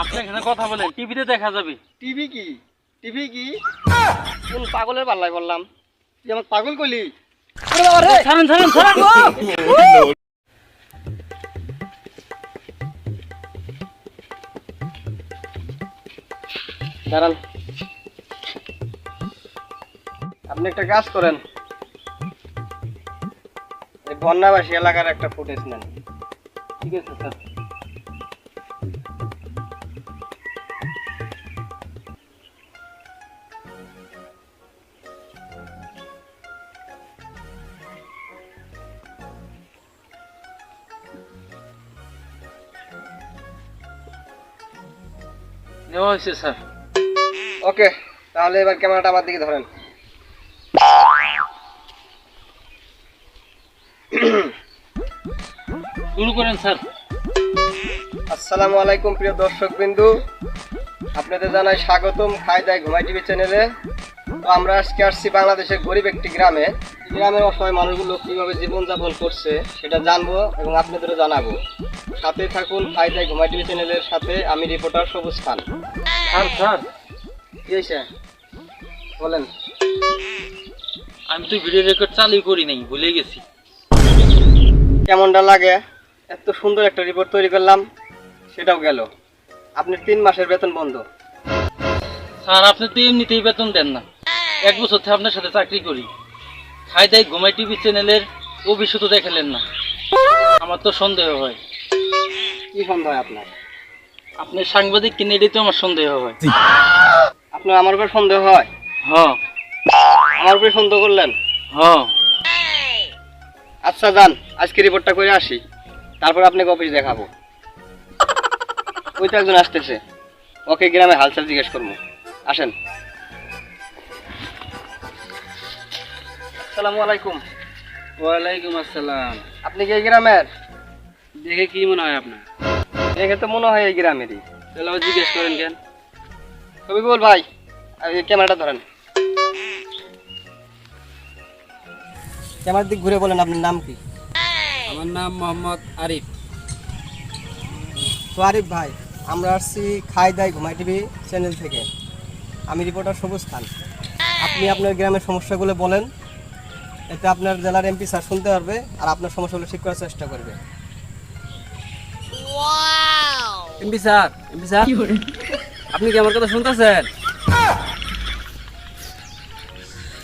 আপনি এখানে কথা বলেন টিভিতে দেখা যাবে। টিভি কি? টিভি কি? কোন পাগলের পাল্লায় বললাম তুই আমাকে পাগল ছাড়েন ছাড়েন ছাড়েন দাঁড়ান। আপনি একটা কাজ করেন। এই বন্যাবাসী এলাকার একটা ফুটেজ নেন। ঠিক আছে স্যার। নেওয়া হয়েছে স্যার। ওকে তাহলে এবার ক্যামেরাটা আমার দিকে ধরেন। শুরু করেন স্যার। আসসালামু আলাইকুম প্রিয় দর্শক বিন্দু আপনাদের জানাই স্বাগতম খাই দায় ঘুমাই টিভি চ্যানেলে। তো আমরা আজকে আসছি বাংলাদেশের গরিব একটি গ্রামে। গ্রামের অসহায় মানুষগুলো কীভাবে জীবনযাপন করছে সেটা জানব এবং আপনাদেরও জানাব। সাথে থাকুন খাই ঘুমাই টিভি চ্যানেলের সাথে আমি রিপোর্টার সবুজ খান। Sir sir. কি হয়েছে? বলেন। আমি তো ভিডিও রেকর্ড চালু করি নাই ভুলে গেছি। কেমনটা লাগে? এত সুন্দর একটা রিপোর্ট তৈরি করলাম সেটাও গেল। আপনি তিন মাসের বেতন বন্ধ। স্যার আপনি তো এমনিতেই বেতন দেন না। এক বছর থেকে আপনার সাথে চাকরি করি। খাই দাই ঘুমাই টিভি চ্যানেলের ভবিষ্যৎ দেখালেন না। আমার তো সন্দেহ হয়। কি সন্দেহ আপনার? আপনি সাংবাদিক কিনে এটাই তো আমার সন্দেহ হয়। আপনার আমার উপর সন্দেহ হয়? হ আমার উপরে সন্দেহ করলেন? হ আচ্ছা যান আজকে রিপোর্টটা করে আসি। তারপর আপনাকে অফিস দেখাবো। ওই তো একজন আসতেছে। ওকে গ্রামে হালচাল জিজ্ঞেস করব। আসেন। আসসালামু আলাইকুম। ওয়ালাইকুম আসসালাম। আপনি কি এই গ্রামের? দেখে কি মনে হয় আপনার? দেখে তো মনে হয় এই গ্রামেরই। তাহলে আবার জিজ্ঞেস করেন কেন? রবিকুল ভাই ক্যামেরাটা ধরেন। ক্যামেরার দিক ঘুরে বলেন আপনার নাম কি? আমার নাম মোহাম্মদ আরিফ। তো আরিফ ভাই আমরা আসছি খাই দাই ঘুমাই টিভি চ্যানেল থেকে। আমি রিপোর্টার সবুজ খান। আপনি আপনার গ্রামের সমস্যাগুলো বলেন। এতে আপনার জেলার এমপি স্যার শুনতে পারবে আর আপনার সমস্যাগুলো ঠিক করার চেষ্টা করবে। MP sir MP sir. আপনি কি আমার কথা শুনতেছেন?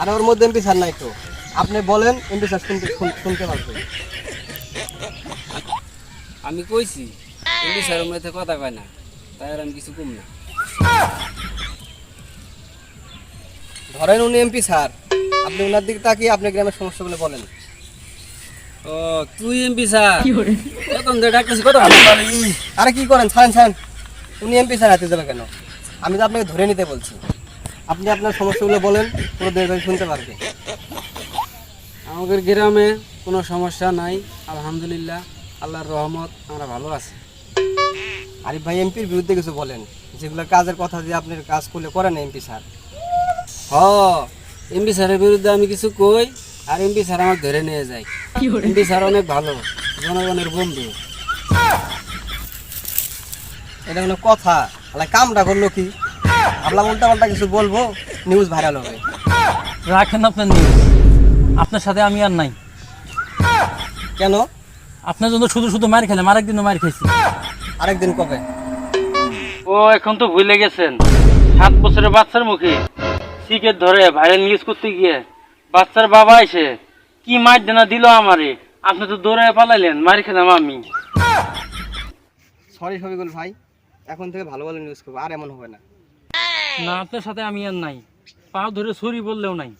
আর ওর মধ্যে এমপি স্যার নাই তো। আপনি বলেন এমপি স্যার শুনতে শুনতে পারবে। আমি কইছি এমপি স্যারের মধ্যে কথা কয় না তাই আর আমি কিছু কম না। ধরেন উনি এমপি স্যার আপনি ওনার দিকে তাকিয়ে আপনি গ্রামের সমস্যাগুলো বলেন। ও তুই এমপি স্যার। এখন ডাকতেছি কথা আরে কি করেন ছাড়েন ছাড়েন। উনি এমপি স্যার হাতে যাবে কেন? আমি তো আপনাকে ধরে নিতে বলছি। আপনি আপনার সমস্যাগুলো বলেন পুরো দেশ শুনতে পারবে। আমাদের গ্রামে কোনো সমস্যা নাই আলহামদুলিল্লাহ আল্লাহর রহমত আমরা ভালো আছি। আরিফ ভাই এমপির বিরুদ্ধে কিছু বলেন যেগুলো কাজের কথা দিয়ে আপনার কাজ করলে করেন এমপি স্যার। হ এমপি স্যারের বিরুদ্ধে আমি কিছু কই আর এমপি স্যার আমাকে ধরে নিয়ে যায়। এমপি স্যার অনেক ভালো জনগণের বন্ধু। এটা কোনো কথা। তাহলে কামটা করল কি? আমরা উল্টা পাল্টা কিছু বলব নিউজ ভাইরাল হবে। রাখেন আপনার নিউজ আপনার সাথে আমি আর নাই। কেন? আপনার জন্য শুধু শুধু মার খেলাম আরেকদিনও মার খেয়েছি। আরেকদিন কবে? ও এখন তো ভুলে গেছেন। সাত বছরের বাচ্চার মুখে। সিকেট ধরে ভাইরাল নিউজ করতে গিয়ে। বাচ্চার বাবা এসে কি মার দেনা দিল আমারে? আপনি তো দৌড়ায় পালাইলেন মারি খেলাম আমি। সরি শফিকুল ভাই। এখন থেকে ভালো ভালো নিউজ করব আর এমন হবে না। না আপনার সাথে আমি আর নাই। পা ধরে সরি বললেও নাই।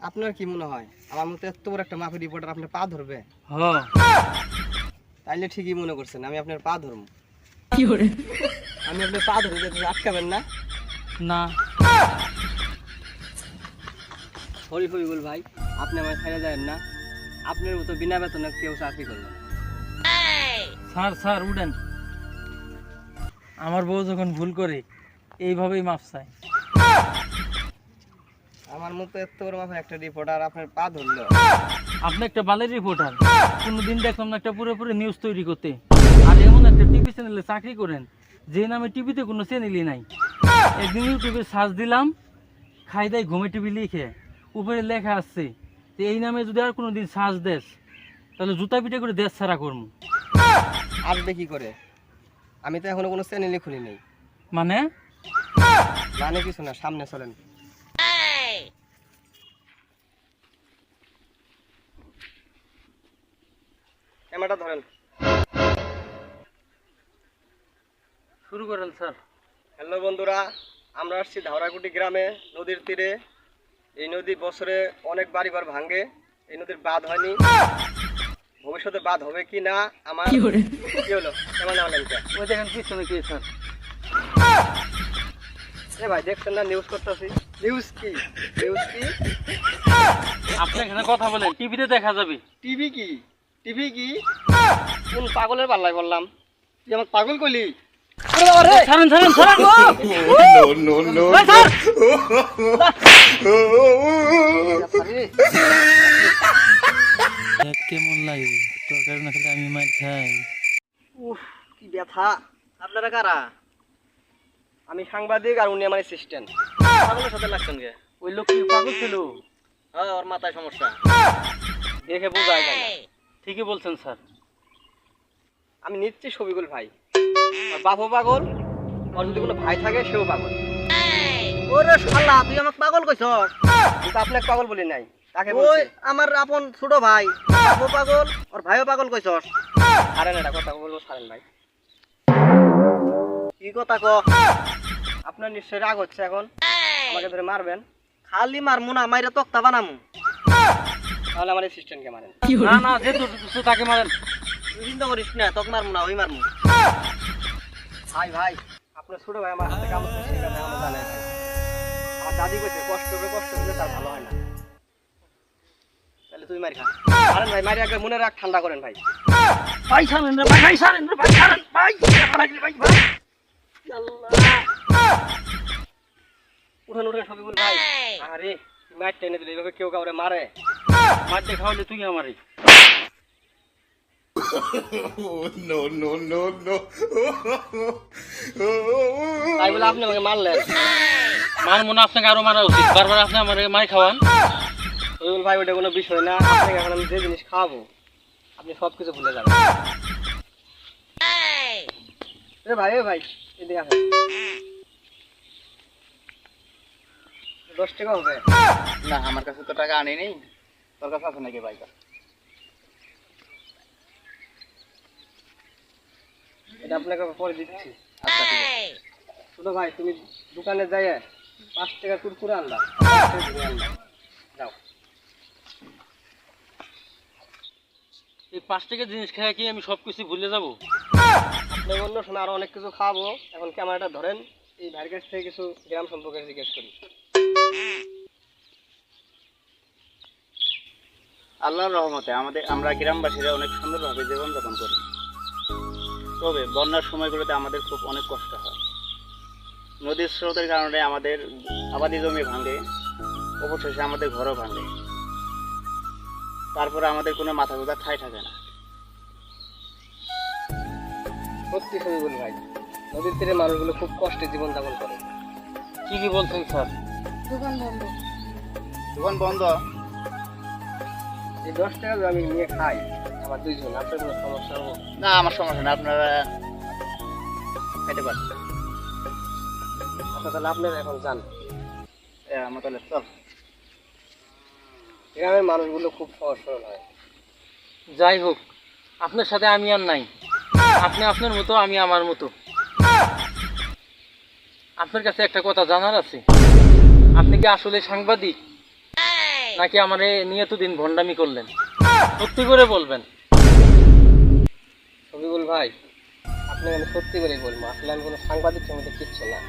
আপনার কি মনে হয়? আমার মতো এত বড় একটা মাফি রিপোর্টার আপনার পা ধরবে? হ। তাইলে ঠিকই মনে করছেন আমি আপনার পা ধরবো। কি করে? আমি আপনার পা ধরে আটকাবেন না? না। সরি ফরিগুল ভাই আপনি আমার ছেড়ে যায় না। আপনার মতো বিনা বেতনে কেউ চাকরি করবে স্যার স্যার উঠেন। আমার বউ যখন ভুল করে এইভাবেই মাপ চায়। আমার মতো এত বড় মাফের একটা রিপোর্টার আপনার পা ধরলো। আপনি একটা বালের রিপোর্টার কোনোদিন দেখলাম না একটা পুরোপুরি নিউজ তৈরি করতে। আর এমন একটা টিভি চ্যানেলে চাকরি করেন যে নামে টিভিতে কোনো চ্যানেলই নাই। একদিন ইউটিউবে সার্চ দিলাম খাই দাই ঘুমে টিভি লিখে। উপরে লেখা আসছে যে এই নামে যদি আর কোনো দিন সার্চ দেস তাহলে জুতা পিঠে করে দেশ ছাড়া করব। আসবে কি করে। আমি তো এখনও কোনো চ্যানেলই খুলি নেই। মানে? মানে কিছু না সামনে চলেন। ক্যামেরাটা ধরেন। শুরু করেন স্যার। হ্যালো বন্ধুরা আমরা আসছি ধাওরাকুটি গ্রামে নদীর তীরে। এই নদী বছরে অনেক বাড়িঘর ভাঙে। এই নদীর বাঁধ হয়নি। ভবিষ্যতে বাদ হবে কি না আমার কি হলো? কেমন ওই দেখেন পিছনে কি স্যার এ ভাই দেখছেন না নিউজ করতেছি। নিউজ কি? নিউজ কি? আপনি এখানে কথা বলেন টিভিতে দেখা যাবে। টিভি কি? টিভি কি? কোন পাগলের পাল্লায় বললাম? তুই আমাকে পাগল ছাড়েন ছাড়েন ছাড়েন। no. আমি সাংবাদিক আর উনি আমার ওই লোক হ্যাঁ ওর মাথায় সমস্যা। দেখে বোঝা যায় ঠিকই বলছেন, স্যার। আমি নিচ্ছি ছবিগুলো ভাই। আর পাগল, আর যদি কোনো ভাই থাকে, সেও পাগল। ওরে শালা তুই আমাকে পাগল কইছস? কিন্তু আপনাকে পাগল বলি নাই তাকে ওই আমার আপন ছোট ভাই। বাপও পাগল আর ভাইও পাগল কইছস। আরে না এটা কথা বলব সারেন ভাই। কি কথা ক আপনার নিশ্চয় রাগ হচ্ছে এখন। আমাকে ধরে মারবেন। খালি মারমু না মাইরে তক্তা বানামু। তাহলে আমার অ্যাসিস্ট্যান্টকে মারেন। না না যে দুটো তাকে মারেন। তুই চিন্তা করিস না তোকে মারমু না ওই মারমু। ভাই ভাই আপনার ছোট ভাই আমার হাতে কামড় সেখানে আমার দাদি কইছে কষ্ট করে কষ্ট করলে তার ভালো হয় না। তাহলে তুই মারি খা আরেন ভাই মারি একবার মনে রাখ ঠান্ডা করেন ভাই। ভাই রে ভাই রে ভাই ভাই ভাই ভাই। উঠেন উঠেন সবই বল ভাই। আরে মার টেনে দিলে এইভাবে কেউ কাউরে মারে? মার দেখাওয়ালে তুই আমারে. তাই বলে আপনি আমাকে মারলেন। মার মনে হয় আপনাকে আরও মারা উচিত। বারবার আপনি আমার মাই খাওয়ান। ওই বল ভাই ওটা কোনো বিষয় না। আপনাকে এখন আমি যে জিনিস খাওয়াবো আপনি সব কিছু ভুলে যাবেন। এ ভাই ভাই এদিকে আসেন দশ টাকা হবে? না আমার কাছে তো টাকা আনি নেই। তোর কাছে আছে নাকি বাইক এটা আপনাকে পরে দিচ্ছি। আচ্ছা আছে। ছোট ভাই তুমি দোকানে যাই পাঁচ টাকা কুরকুরে টাকা যাও। এই পাঁচ টাকা জিনিস খেয়ে কি আমি সব কিছু ভুলে যাব? আপনাকে অন্য সময় আরও অনেক কিছু খাব। এখন ক্যামেরাটা ধরেন এই ভাইয়ের কাছ থেকে কিছু গ্রাম সম্পর্কে জিজ্ঞেস করি। আল্লাহর রহমতে আমাদের আমরা গ্রামবাসীরা অনেক সুন্দরভাবে জীবনযাপন করি। তবে বন্যার সময়গুলোতে আমাদের খুব অনেক কষ্ট হয়। নদীর স্রোতের কারণে আমাদের আবাদি জমি ভাঙে অবশেষে আমাদের ঘরও ভাঙে। তারপরে আমাদের কোনো মাথা গোজা ঠাই থাকে না। সত্যি সবিগুলো ভাই নদীর তীরে মানুষগুলো খুব কষ্টে জীবনযাপন করে। কি কি বলছেন স্যার? দোকান বন্ধ। দোকান বন্ধ? এই দশ টাকা আমি নিয়ে খাই আমার দুইজন আপনার কোনো সমস্যা না আমার সমস্যা না আপনারা খেতে পারেন আচ্ছা তাহলে আপনারা এখন যান। আমার তাহলে চল। গ্রামের মানুষগুলো খুব সহজ সরল হয়। যাই হোক, আপনার সাথে আমি আর নাই। আপনি আপনার মতো, আমি আমার মতো। আপনার কাছে একটা কথা জানার আছে। আপনি কি আসলে সাংবাদিক? নাকি আমার নিয়ে তো দিন ভণ্ডামি করলেন? সত্যি করে বলবেন। সবিগুল ভাই আপনাকে আমি সত্যি করে বলব, আসলে আমি কোনো সাংবাদিক সঙ্গে কিচ্ছু না।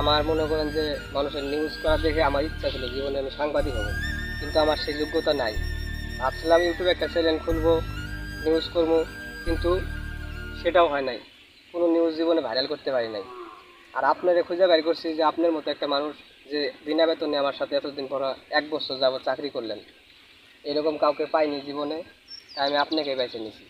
আমার মনে করেন যে মানুষের নিউজ করা দেখে আমার ইচ্ছা ছিল জীবনে আমি সাংবাদিক হব। কিন্তু আমার সেই যোগ্যতা নাই। ভাবছিলাম ইউটিউবে একটা চ্যানেল খুলবো নিউজ করব, কিন্তু সেটাও হয় নাই। কোনো নিউজ জীবনে ভাইরাল করতে পারি নাই। আর আপনারে খুঁজে বের করছি যে আপনার মতো একটা মানুষ যে বিনা বেতনে আমার সাথে এতদিন পর এক বছর যাবত চাকরি করলেন। এরকম কাউকে পাইনি জীবনে, তাই আমি আপনাকে বেছে নিছি।